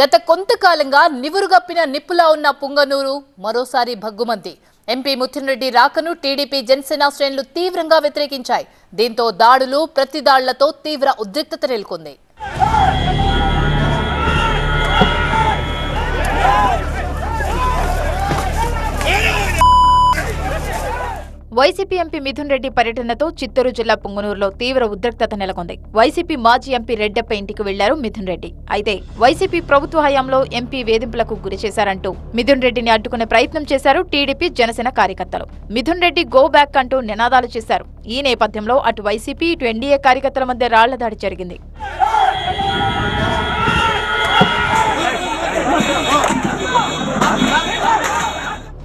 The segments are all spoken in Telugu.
గత కొంతకాలంగా నివురుగప్పిన నిప్పులా ఉన్న పుంగనూరు మరోసారి భగ్గుమంది. ఎంపీ ముత్తిన్ రెడ్డి రాకను టీడీపీ జనసేన శ్రేణులు తీవ్రంగా వ్యతిరేకించాయి. దీంతో దాడులు ప్రతిదాడులతో తీవ్ర ఉద్రిక్తత నెలకొంది. వైసీపీ ఎంపీ మిథున్ రెడ్డి పర్యటనతో చిత్తూరు జిల్లా పొంగునూరులో తీవ్ర ఉద్రిక్తత నెలకొంది. వైసీపీ మాజీ ఎంపీ రెడ్డప్ప ఇంటికి వెళ్ళారు మిథున్ రెడ్డి. అయితే వైసీపీ ప్రభుత్వ హయాంలో ఎంపీ వేధింపులకు గురి చేశారంటూ మిథున్ రెడ్డిని అడ్డుకునే ప్రయత్నం చేశారు టీడీపీ జనసేన కార్యకర్తలు. మిథున్ రెడ్డి గో బ్యాక్ అంటూ నినాదాలు చేశారు. ఈ నేపథ్యంలో అటు వైసీపీ ఇటు ఎన్డీఏ కార్యకర్తల మధ్య రాళ్ళ దాడి జరిగింది.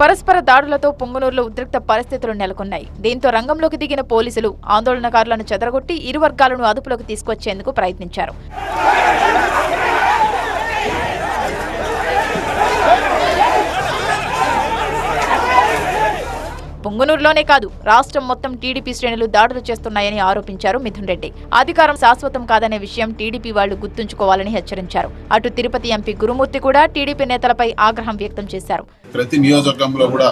పరస్పర దాడులతో పొంగనూరులో ఉద్రిక్త పరిస్థితులు నెలకొన్నాయి. దీంతో రంగంలోకి దిగిన పోలీసులు ఆందోళనకారులను చెదరగొట్టి ఇరు వర్గాలను అదుపులోకి తీసుకొచ్చేందుకు ప్రయత్నించారు. పొంగనూరులోనే కాదు రాష్ట్రం మొత్తం టీడీపీ శ్రేణులు దాడులు చేస్తున్నాయని ఆరోపించారు మిథున్ రెడ్డి. అధికారం శాశ్వతం కాదనే విషయం టీడీపీ వాళ్ళు గుర్తుంచుకోవాలని హెచ్చరించారు. అటు తిరుపతి ఎంపీ గురుమూర్తి కూడా టీడీపీ నేతలపై ఆగ్రహం వ్యక్తం చేశారు. ప్రతి నియోజకవర్గంలో కూడా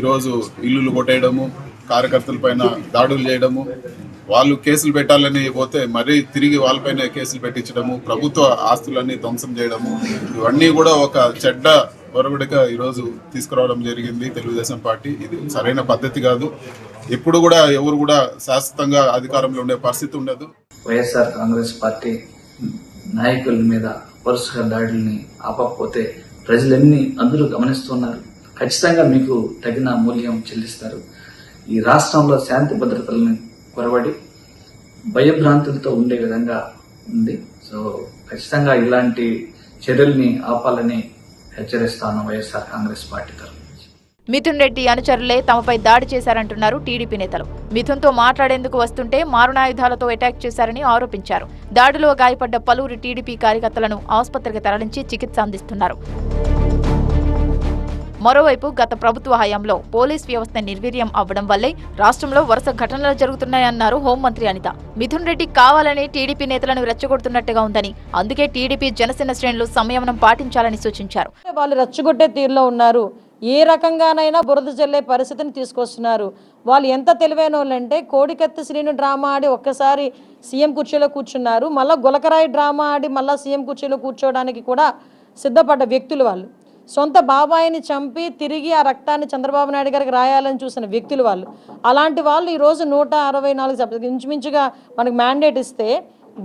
ఈరోజు ఇల్లులు కొట్టేయడము కార్యకర్తల పైన దాడులు చేయడము వాళ్ళు కేసులు పెట్టాలని పోతే మరీ తిరిగి వాళ్ళపైన కేసులు పెట్టించడము ప్రభుత్వ ఆస్తులన్నీ ధ్వంసం చేయడము ఇవన్నీ కూడా ఒక చెడ్డ ఒరవడిగా ఈరోజు తీసుకురావడం జరిగింది తెలుగుదేశం పార్టీ. ఇది సరైన పద్ధతి కాదు. ఎప్పుడు కూడా ఎవరు కూడా శాశ్వతంగా అధికారంలో ఉండే పరిస్థితి ఉండదు. వైఎస్ఆర్ కాంగ్రెస్ పార్టీ నాయకుల మీద వరుసగా దాడుల్ని ఆపకపోతే ప్రజలన్నీ అందరూ గమనిస్తున్నారు. ఖచ్చితంగా మీకు తగిన మూల్యం చెల్లిస్తారు. ఈ రాష్ట్రంలో శాంతి భద్రతలను కొరబడి భయభ్రాంతులతో ఉండే విధంగా ఉంది. సో ఖచ్చితంగా ఇలాంటి చర్యల్ని ఆపాలని హెచ్చరిస్తాను వైఎస్ఆర్ కాంగ్రెస్ పార్టీ తరఫు మిథున్ రెడ్డి అనుచరులే తమపై దాడి చేశారంటున్నారు టీడీపీ నేతలు. మిథున్తో మాట్లాడేందుకు వస్తుంటే మారణాయుధాలతో అటాక్ చేశారని ఆరోపించారు. దాడిలో గాయపడ్డ పలువురు టీడీపీ కార్యకర్తలను ఆసుపత్రికి తరలించి చికిత్స అందిస్తున్నారు. మరోవైపు గత ప్రభుత్వ హయాంలో పోలీస్ వ్యవస్థ నిర్వీర్యం అవ్వడం వల్లే రాష్ట్రంలో వరుస ఘటనలు జరుగుతున్నాయన్నారు హోంమంత్రి అనిత. మిథున్ రెడ్డి కావాలని టీడీపీ నేతలను రెచ్చగొడుతున్నట్టుగా ఉందని అందుకే టీడీపీ జనసేన శ్రేణులు సంయమనం పాటించాలని సూచించారు. వాళ్ళు రెచ్చగొట్టే తీరులో ఉన్నారు. ఏ రకంగానైనా బురద జల్లే పరిస్థితిని తీసుకొస్తున్నారు. వాళ్ళు ఎంత తెలివైన వాళ్ళంటే కోడికత్తి శ్రీను డ్రామా ఆడి ఒక్కసారి సీఎం కుర్చీలో కూర్చున్నారు. మళ్ళీ గులకరాయి డ్రామా ఆడి మళ్ళీ సీఎం కుర్చీలో కూర్చోవడానికి కూడా సిద్ధపడ్డ వ్యక్తులు వాళ్ళు. సొంత బాబాయిని చంపి తిరిగి ఆ రక్తాన్ని చంద్రబాబు నాయుడు గారికి రాయాలని చూసిన వ్యక్తులు వాళ్ళు. అలాంటి వాళ్ళు ఈరోజు నూట అరవై నాలుగు సభ్యులు ఇంచుమించుగా మనకు మ్యాండేట్ ఇస్తే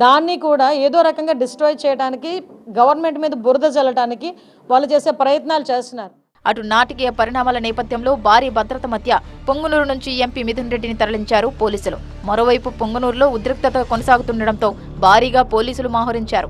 దాన్ని కూడా ఏదో రకంగా డిస్ట్రాయ్ చేయడానికి గవర్నమెంట్ మీద బురద చల్లడానికి వాళ్ళు చేసే ప్రయత్నాలు చేస్తున్నారు. అటు నాటకీయ పరిణామాల నేపథ్యంలో భారీ భద్రత మధ్య పొంగనూరు నుంచి ఎంపీ మిథున్ రెడ్డిని తరలించారు పోలీసులు. మరోవైపు పొంగనూరులో ఉద్రిక్తత కొనసాగుతుండటంతో భారీగా పోలీసులు మోహరించారు.